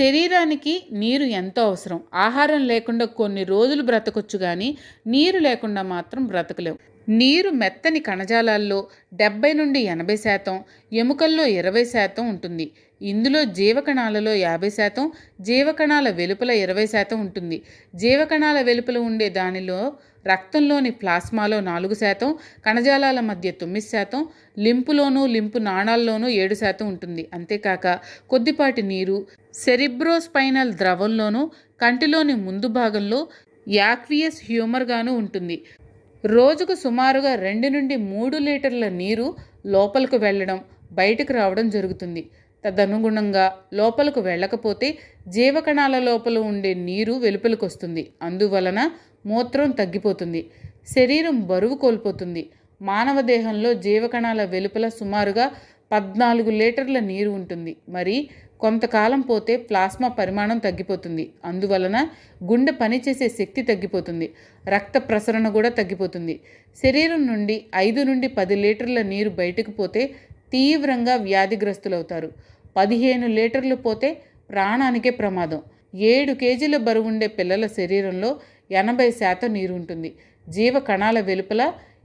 శరీరానికి నీరు ఎంతో అవసరం. ఆహారం లేకుండా కొన్ని రోజులు బ్రతకొచ్చు కానీ నీరు లేకుండా మాత్రం బ్రతకలేవు. నీరు మెత్తని కణజాలాల్లో డెబ్బై నుండి ఎనభై శాతం ఎముకల్లో ఇరవై శాతం ఉంటుంది. ఇందులో జీవకణాలలో యాభై శాతం జీవకణాల వెలుపల ఇరవై శాతం ఉంటుంది. జీవకణాల వెలుపల ఉండే దానిలో రక్తంలోని ప్లాస్మాలో నాలుగు శాతం కణజాలాల మధ్య తొమ్మిది శాతం లింపులోనూ లింపు నాణాల్లోనూ ఏడు శాతం ఉంటుంది. అంతేకాక కొద్దిపాటి నీరు సెరిబ్రోస్పైనల్ ద్రవంలోనూ కంటిలోని ముందు భాగంలో యాక్వియస్ హ్యూమర్గాను ఉంటుంది. రోజుకు సుమారుగా రెండు నుండి మూడు లీటర్ల నీరు లోపలకు వెళ్ళడం బయటకు రావడం జరుగుతుంది. తదనుగుణంగా లోపలకు వెళ్ళకపోతే జీవకణాల లోపల ఉండే నీరు వెలుపలికి వస్తుంది. అందువలన మూత్రం తగ్గిపోతుంది. శరీరం బరువు కోల్పోతుంది. మానవ దేహంలో జీవకణాల వెలుపల సుమారుగా పద్నాలుగు లీటర్ల నీరు ఉంటుంది. మరి కొంతకాలం పోతే ప్లాస్మా పరిమాణం తగ్గిపోతుంది. అందువలన గుండె పనిచేసే శక్తి తగ్గిపోతుంది. రక్త ప్రసరణ కూడా తగ్గిపోతుంది. శరీరం నుండి ఐదు నుండి పది లీటర్ల నీరు బయటకు పోతే తీవ్రంగా వ్యాధిగ్రస్తులవుతారు. పదిహేను లీటర్లు పోతే ప్రాణానికే ప్రమాదం. ఏడు కేజీల బరువుండే పిల్లల శరీరంలో ఎనభై శాతం నీరు ఉంటుంది. జీవ కణాల వెలుపల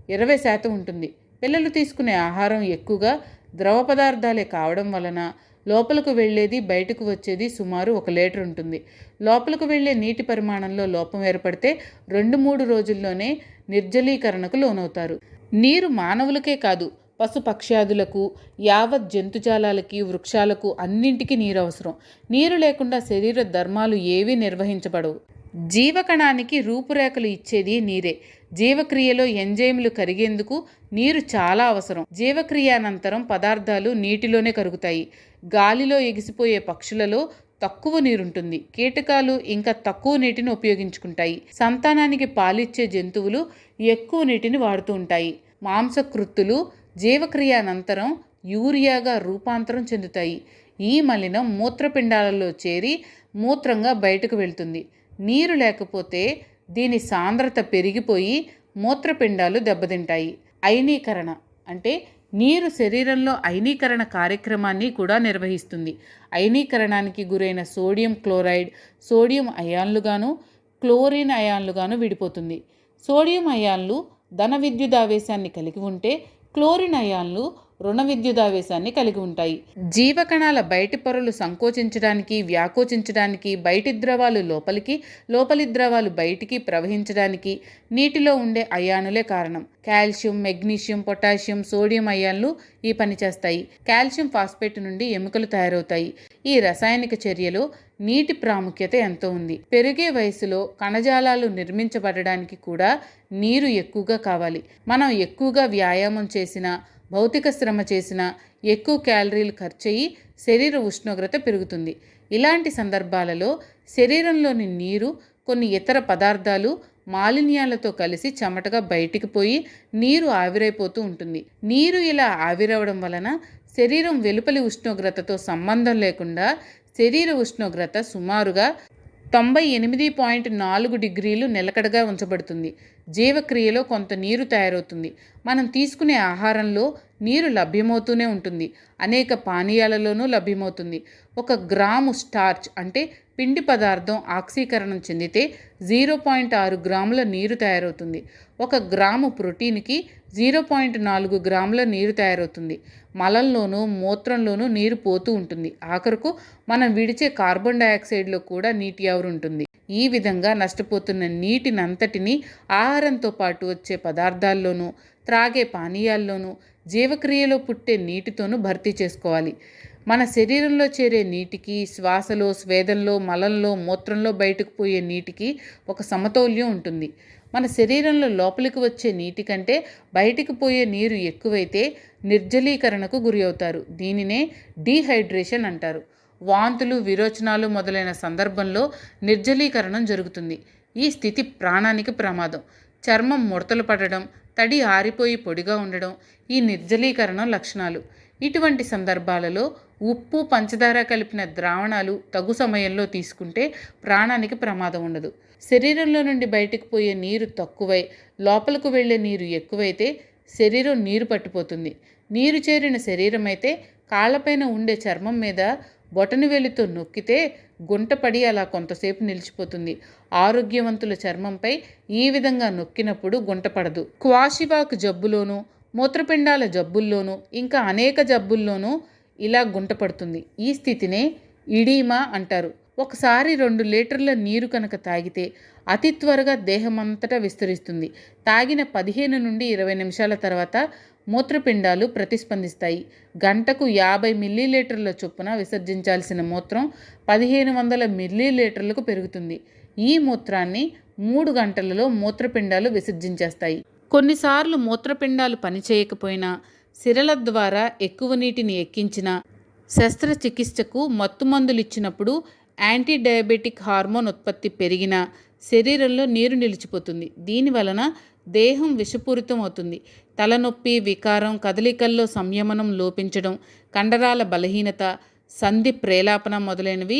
ఇరవై శాతం ఉంటుంది. పిల్లలు తీసుకునే ఆహారం ఎక్కువగా ద్రవ పదార్థాలే కావడం వలన లోపలకు వెళ్ళేది బయటకు వచ్చేది సుమారు ఒక లీటర్ ఉంటుంది. లోపలకు వెళ్ళే నీటి పరిమాణంలో లోపం ఏర్పడితే రెండు మూడు రోజుల్లోనే నిర్జలీకరణకు లోనవుతారు. నీరు మానవులకే కాదు పశుపక్ష్యాదులకు యావత్ జంతుజాలాలకి వృక్షాలకు అన్నింటికీ నీరు అవసరం. నీరు లేకుండా శరీర ధర్మాలు ఏవీ నిర్వహించబడవు. జీవకణానికి రూపురేఖలు ఇచ్చేది నీరే. జీవక్రియలో ఎంజైములు కరిగేందుకు నీరు చాలా అవసరం. జీవక్రియానంతరం పదార్థాలు నీటిలోనే కరుగుతాయి. గాలిలో ఎగిసిపోయే పక్షులలో తక్కువ నీరుంటుంది. కీటకాలు ఇంకా తక్కువ నీటిని ఉపయోగించుకుంటాయి. సంతానానికి పాలిచ్చే జంతువులు ఎక్కువ నీటిని వాడుతూ ఉంటాయి. మాంసకృత్తులు జీవక్రియానంతరం యూరియాగా రూపాంతరం చెందుతాయి. ఈ మలినం మూత్రపిండాలలో చేరి మూత్రంగా బయటకు వెళ్తుంది. నీరు లేకపోతే దీని సాంద్రత పెరిగిపోయి మూత్రపిండాలు దెబ్బతింటాయి. అయనీకరణ అంటే నీరు శరీరంలో అయనీకరణ కార్యక్రమాన్ని కూడా నిర్వహిస్తుంది. అయనీకరణానికి గురైన సోడియం క్లోరైడ్ సోడియం అయాన్లుగాను క్లోరిన్ అయాన్లుగాను విడిపోతుంది. సోడియం అయాన్లు ధన విద్యుదావేశాన్ని కలిగి ఉంటే క్లోరిన్ అయాన్లు రుణ విద్యుదావేశాన్ని కలిగి ఉంటాయి. జీవకణాల బయటి పొరలు సంకోచించడానికి వ్యాకోచించడానికి బయటి ద్రవాలు లోపలికి లోపలి ద్రవాలు బయటికి ప్రవహించడానికి నీటిలో ఉండే అయానులే కారణం. కాల్షియం మెగ్నీషియం పొటాషియం సోడియం అయాన్లు ఈ పని చేస్తాయి. కాల్షియం ఫాస్ఫేట్ నుండి ఎముకలు తయారవుతాయి. ఈ రసాయనిక చర్యలో నీటి ప్రాముఖ్యత ఎంతో ఉంది. పెరిగే వయసులో కణజాలాలు నిర్మించబడడానికి కూడా నీరు ఎక్కువగా కావాలి. మనం ఎక్కువగా వ్యాయామం చేసినా భౌతిక శ్రమ చేసినా ఎక్కువ క్యాలరీలు ఖర్చయి శరీర ఉష్ణోగ్రత పెరుగుతుంది. ఇలాంటి సందర్భాలలో శరీరంలోని నీరు కొన్ని ఇతర పదార్థాలు మాలిన్యాలతో కలిసి చెమటగా బయటికి పోయి నీరు ఆవిరైపోతూ ఉంటుంది. నీరు ఇలా ఆవిరవడం వలన శరీరం వెలుపలి ఉష్ణోగ్రతతో సంబంధం లేకుండా శరీర ఉష్ణోగ్రత సుమారుగా తొంభై ఎనిమిది పాయింట్ నాలుగు డిగ్రీలు నిలకడగా ఉంచబడుతుంది. జీవక్రియలో కొంత నీరు తయారవుతుంది. మనం తీసుకునే ఆహారంలో నీరు లభ్యమవుతూనే ఉంటుంది. అనేక పానీయాలలోనూ లభ్యమవుతుంది. ఒక గ్రాము స్టార్చ్ అంటే పిండి పదార్థం ఆక్సీకరణం చెందితే జీరో పాయింట్ ఆరు గ్రాముల నీరు తయారవుతుంది. ఒక గ్రాము ప్రోటీన్కి జీరో పాయింట్ నాలుగు గ్రాముల నీరు తయారవుతుంది. మలంలోనూ మూత్రంలోనూ నీరు పోతూ ఉంటుంది. ఆఖరుకు మనం విడిచే కార్బన్ డయాక్సైడ్లో కూడా నీటి ఆవిరి ఉంటుంది. ఈ విధంగా నష్టపోతున్న నీటినంతటిని ఆహారంతో పాటు వచ్చే పదార్థాల్లోనూ త్రాగే పానీయాల్లోనూ జీవక్రియలో పుట్టే నీటితోనూ భర్తీ చేసుకోవాలి. మన శరీరంలో చేరే నీటికి శ్వాసలో స్వేదంలో మలంలో మూత్రంలో బయటకు పోయే నీటికి ఒక సమతౌల్యం ఉంటుంది. మన శరీరంలో లోపలికి వచ్చే నీటి కంటే బయటికి పోయే నీరు ఎక్కువైతే నిర్జలీకరణకు గురి అవుతారు. దీనినే డీహైడ్రేషన్ అంటారు. వాంతులు విరోచనాలు మొదలైన సందర్భంలో నిర్జలీకరణం జరుగుతుంది. ఈ స్థితి ప్రాణానికి ప్రమాదం. చర్మం ముడతలు పడడం తడి ఆరిపోయి పొడిగా ఉండడం ఈ నిర్జలీకరణం లక్షణాలు. ఇటువంటి సందర్భాలలో ఉప్పు పంచదార కలిపిన ద్రావణాలు తగు సమయంలో తీసుకుంటే ప్రాణానికి ప్రమాదం ఉండదు. శరీరంలో నుండి బయటకు పోయే నీరు తక్కువై లోపలకు వెళ్ళే నీరు ఎక్కువైతే శరీరం నీరు పట్టిపోతుంది. నీరు చేరిన శరీరం అయితే కాళ్ళపైన ఉండే చర్మం మీద బొటని వేలితో నొక్కితే గుంటపడి అలా కొంతసేపు నిలిచిపోతుంది. ఆరోగ్యవంతుల చర్మంపై ఈ విధంగా నొక్కినప్పుడు గుంటపడదు క్వాషివాక్ జబ్బులోనూ మూత్రపిండాల జబ్బుల్లోనూ ఇంకా అనేక జబ్బుల్లోనూ ఇలా గుంటపడుతుంది ఈ స్థితినే ఇడీమా అంటారు. ఒకసారి రెండు లీటర్ల నీరు కనుక తాగితే అతి త్వరగా దేహమంతటా విస్తరిస్తుంది. తాగిన పదిహేను నుండి ఇరవై నిమిషాల తర్వాత మూత్రపిండాలు ప్రతిస్పందిస్తాయి. గంటకు యాభై మిల్లీలీటర్ల చొప్పున విసర్జించాల్సిన మూత్రం పదిహేను వందల మిల్లీలీటర్లకు పెరుగుతుంది. ఈ మూత్రాన్ని మూడు గంటలలో మూత్రపిండాలు విసర్జించేస్తాయి. కొన్నిసార్లు మూత్రపిండాలు పనిచేయకపోయినా సిరల ద్వారా ఎక్కువ నీటిని ఎక్కించిన శస్త్రచికిత్సకు మత్తుమందులు ఇచ్చినప్పుడు యాంటీ డయాబెటిక్ హార్మోన్ ఉత్పత్తి పెరిగిన శరీరంలో నీరు నిలిచిపోతుంది. దీని వలన దేహం విషపూరితం అవుతుంది. తలనొప్పి వికారం కదలికల్లో సంయమనం లోపించడం కండరాల బలహీనత సంధి ప్రేలాపన మొదలైనవి